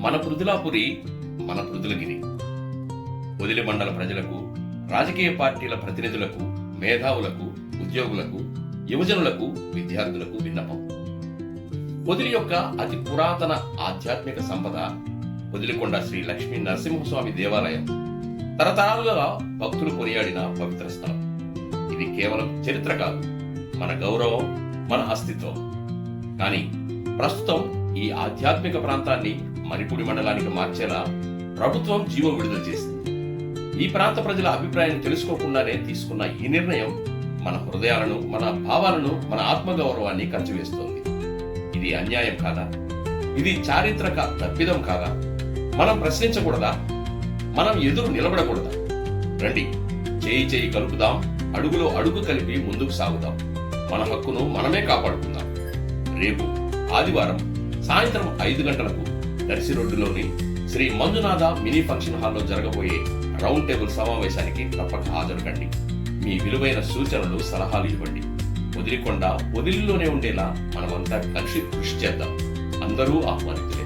మన పృథులాపురి మన పృథులగిరి. వదిలి మండల ప్రజలకు రాజకీయ పార్టీల ప్రతినిధులకు మేధావులకు ఉద్యోగులకు యువజనులకు విద్యార్థులకు విన్నపం. పొదిలి యొక్క అతి పురాతన ఆధ్యాత్మిక సంపద వదిలికొండ శ్రీ లక్ష్మీ నరసింహస్వామి దేవాలయం తరతరాలుగా భక్తులు కొనియాడిన పవిత్ర స్థలం. ఇది కేవలం చరిత్ర కాదు మన గౌరవం మన అస్తిత్వం. కానీ ప్రస్తుతం ఈ ఆధ్యాత్మిక ప్రాంతాన్ని మణిపూడి మండలానికి మార్చేలా ప్రభుత్వం జీవో విడుదల చేసింది. ఈ ప్రాంత ప్రజల అభిప్రాయం తెలుసుకోకుండానే తీసుకున్న ఈ నిర్ణయం మన హృదయాలను మన భావాలను మన ఆత్మగౌరవాన్ని కంచివేస్తోంది. ఇది అన్యాయం కాదా? ఇది చారిత్రక తప్పిదం కాదా? మనం ప్రశ్నించకూడదా? మనం ఎదురు నిలబడకూడదా? రండి చేయి చేయి కలుపుదాం అడుగులో అడుగు కలిపి ముందుకు సాగుదాం. మన హక్కును మనమే కాపాడుకుందాం. రేపు ఆదివారం సాయంత్రం ఐదు గంటలకు దర్శి రోడ్డులోని శ్రీ మంజునాథ మినీ ఫంక్షన్ హాల్లో జరగబోయే రౌండ్ టేబుల్ సమావేశానికి తప్పక హాజరుకండి మీ విలువైన సూచనలు సలహాలు ఇవ్వండి. వదిలికొండ వదిలిలోనే ఉండేలా మనమంతా కలిసి కృషి చేద్దాం. అందరూ ఆహ్వానితులు.